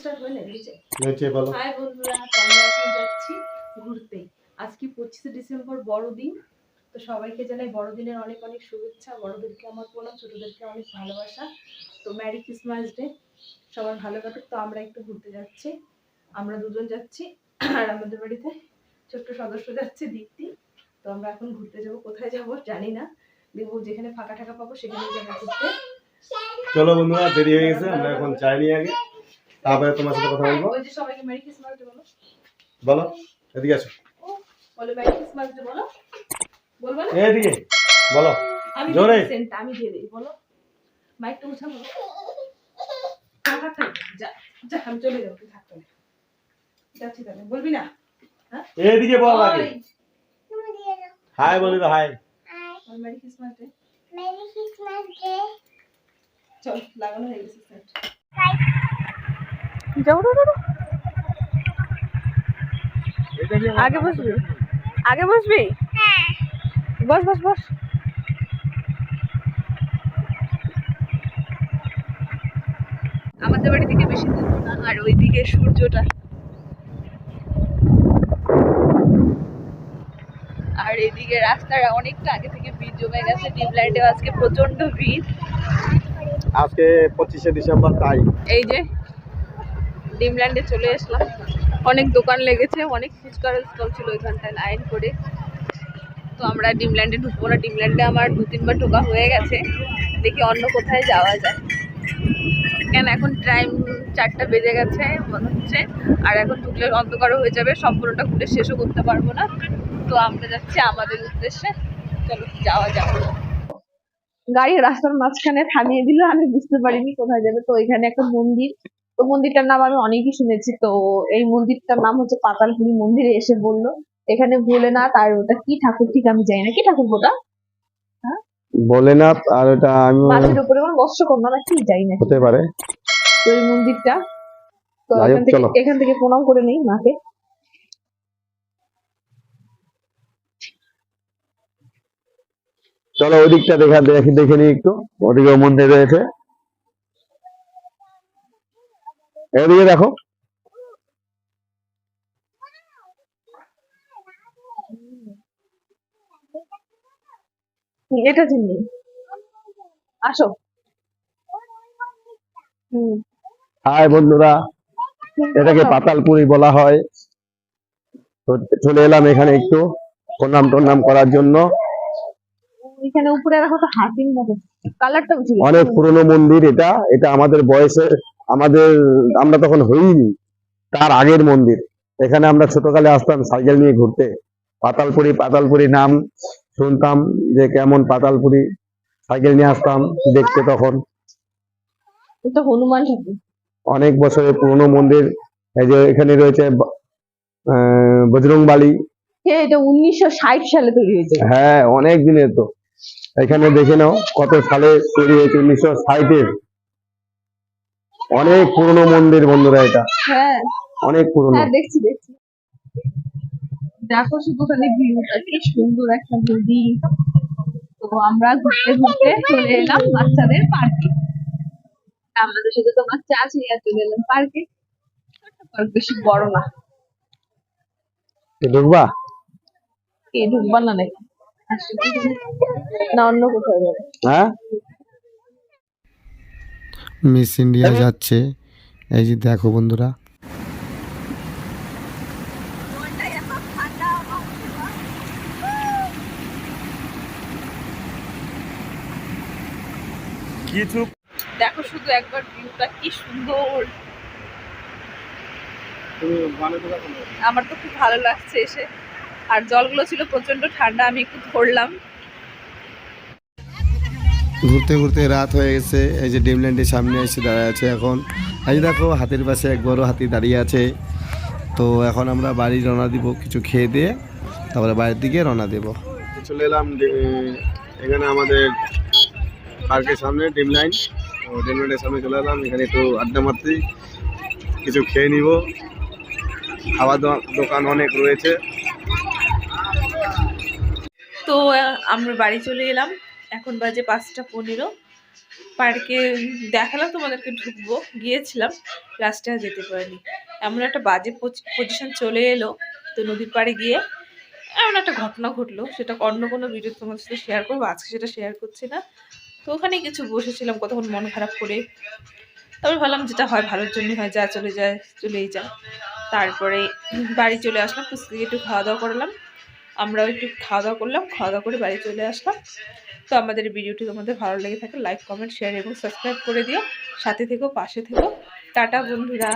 Start হয়ে হয়েছে বলো। হাই বন্ধুরা তো আমরা এখন যাচ্ছি ঘুরতে। আজকে পঁচিশে ডিসেম্বর বড়দিন তো সবাইকে জানাই বড়দিনের অনেক অনেক শুভেচ্ছা। বড়দেরকে আমার প্রণাম ছোটদেরকে অনেক ভালোবাসা। তো ম্যারি ক্রিসমাস ডে সবার ভালো কাটুক। তো আমরা একটু ঘুরতে যাচ্ছি। আমরা দুজন যাচ্ছি আর আমাদের বাড়িতে ছোট্ট সদস্য যাচ্ছে দীপ্তি। তো আমরা এখন ঘুরতে যাব। কোথায় যাব জানি না। দেখব যেখানে ফাঁকা টাকা পাবো সেখানে যাব ঘুরতে। চলো বন্ধুরা দেরি হয়ে গেছে। আমরা এখন চাই নিয়ে আগে। তারপরে তোমার সাথে কথা বলব। ওই যে সবাইকে ম্যারি ক্রিসমাস বলো। বলো এদিকে আসো। বলো ক্রিসমাস বলো। বলব না? এদিকে বলো। আমি জোরে। আমি দিয়ে দিই বলো। মাইকটা যা যা আমি চলে যাব তুই থাকতে যাচ্ছি তাহলে বলবি না? হ্যাঁ? এদিকে বল আগে। হাই বলি তো হাই ওই merry Christmas day Merry Christmas Day. চল লাগানো হয়ে গেছে। যাও। আগে বসবি? আগে বসবি? বস বস বস। আমাদের বাড়ি থেকে বেশি দূর না আর ওইদিকে সূর্যটা। আর এদিকে রাস্তার অনেকটা আগে থেকে ভিড় জমে গেছে ডিমল্যান্ডে আজকে প্রচণ্ড ভিড়। আজকে পঁচিশে ডিসেম্বর তাই। এই যে ডিমল্যান্ডে চলে আসলাম। অনেক দোকান লেগেছে, অনেক ফুচকার স্টল ছিল ওইখানটায় লাইন করে। তো আমরা ডিমল্যান্ডে ঢুকবো না, ডিমল্যান্ডে আমার দু তিনবার ঢোকা হয়ে গেছে। দেখি অন্য কোথায় যাওয়া যায়। কেন এখন টাইম চারটা বেজে গেছে মনে হচ্ছে। আর এখন ঢুকলে অন্ধকারও হয়ে যাবে, সম্পূর্ণটা ঘুরে শেষও করতে পারব না। তো আমরা যাচ্ছি আমাদের উদ্দেশ্যে। চলো, যাওয়া যাক। গাড়ি রাস্তার মাঝখানে থামিয়ে দিল, আমি বুঝতে পারিনি কোথায় যাবে। তো এখানে একটা মন্দির। তো মন্দিরটার নাম আমি অনেকই শুনেছি তো এই মন্দিরটার নাম হচ্ছে পাতালপুরি মন্দিরে এসে বলল এখানে ভোলেনাথ আর ওটা কি ঠাকুর ঠিক আমি জানি না কি ঠাকুর ওটা? বলে না আর এটা আমি মাছের উপরে কোনো মৎস্যকন্যা না কি জানি না। হতে পারে। তো এই মন্দিরটা তো এখান থেকে প্রণাম করে নেই মাকে। চলো ওই দিকটা দেখা দেখে দেখে নিই একটু ওদিকে মন্দির রয়েছে। এদিকে দেখো। এটা চিনি। আসো। হাই বন্ধুরা এটাকে পাতালপুরি বলা হয়। তো চলে এলাম এখানে একটু প্রণাম টনাম করার জন্য। এখানে উপরে রাখো তো হাতির মতো। কালারটা। অনেক পুরনো মন্দির এটা। এটা আমাদের বয়সে আমাদের আমরা তখন হইনি। তার আগের মন্দির। এখানে আমরা ছোটকালে আসতাম সাইকেল নিয়ে ঘুরতে। পাতালপুরি পাতালপুরি নাম শুনতাম যে কেমন পাতালপুরি। সাইকেল নিয়ে আসতাম দেখতে তখন। হনুমান অনেক বছরের পুরনো মন্দির। এই যে এখানে রয়েছে ব- আহ, বজরংবালি। হ্যাঁ এটা উনিশশো ষাট সালে তৈরি হয়েছে? হ্যাঁ অনেক দিনের তো। এখানে দেখে নাও কত সালে তৈরি হয়েছে উনিশশো ষাটের। অনেক পুরনো মন্দির বন্ধুরা এটা। হ্যাঁ। অনেক পুরনো। হ্যাঁ দেখছি দেখছি। দেখো শুধু খালি ভিউটা কি সুন্দর একটা নদী তো আমরা ঘুরতে ঘুরতে চলে এলাম বাচ্চাদের পার্কে আমাদের সাথে তো বাচ্চা আছে আর চলে এলাম পার্কে পার্ক বেশি বড় না। ঢুকবা? কে ঢুকবা না নাকি? না অন্য কোথাও যাবে। হ্যাঁ? মিস ইন্ডিয়া যাচ্ছে। এই যে দেখো বন্ধুরা। কিছু দেখো শুধু একবার ভিউটা কি সুন্দর। আমার তো খুব ভালো লাগছে এসে। আর জলগুলো ছিল প্রচণ্ড ঠান্ডা আমি একটু ধরলাম। ঘুরতে ঘুরতে রাত হয়ে গেছে। এই যে ডিমল্যান্ডের সামনে এসে দাঁড়ায় আছে এখন। এই যে দেখো হাতির পাশে এক বড় হাতি দাঁড়িয়ে আছে। তো এখন আমরা বাড়ি রওনা দিব কিছু খেয়ে দিয়ে তারপরে বাড়ির দিকে রওনা দেব। চলে এলাম এখানে আমাদের পার্কের সামনে ডিম লাইন। তো ডিম লাইনের সামনে চলে এলাম এখানে একটু আড্ডা মারতে কিছু খেয়ে নিব। খাওয়া দাওয়া দোকান অনেক রয়েছে। তো আমরা বাড়ি চলে এলাম। এখন বাজে পাঁচটা পনেরো। পার্কে দেখালাম তোমাদেরকে ঢুকবো। গিয়েছিলাম লাস্টে আর যেতে পারিনি। এমন একটা বাজে পজিশন চলে এলো তো নদীর পাড়ে গিয়ে। এমন একটা ঘটনা ঘটলো, সেটা অন্য কোনো ভিডিও তোমাদের সাথে শেয়ার করব, আজকে সেটা শেয়ার করছি না। তো ওখানে কিছু বসেছিলাম, কতক্ষণ মন খারাপ করে। তারপর ভাবলাম যেটা হয়, ভালোর জন্যই হয়, যা চলে যায়, চলেই যায়। তারপরে বাড়ি চলে আসলাম পুষ্কিকে একটু খাওয়া দাওয়া করলাম। আমরাও একটু খাওয়া দাওয়া করলাম খাওয়া দাওয়া করে বাড়ি চলে আসলাম। তো আমাদের ভিডিওটি তোমাদের ভালো লেগে থাকে লাইক কমেন্ট শেয়ার এবং সাবস্ক্রাইব করে দিও। সাথে থেকো, পাশে থেকো। টাটা, বন্ধুরা।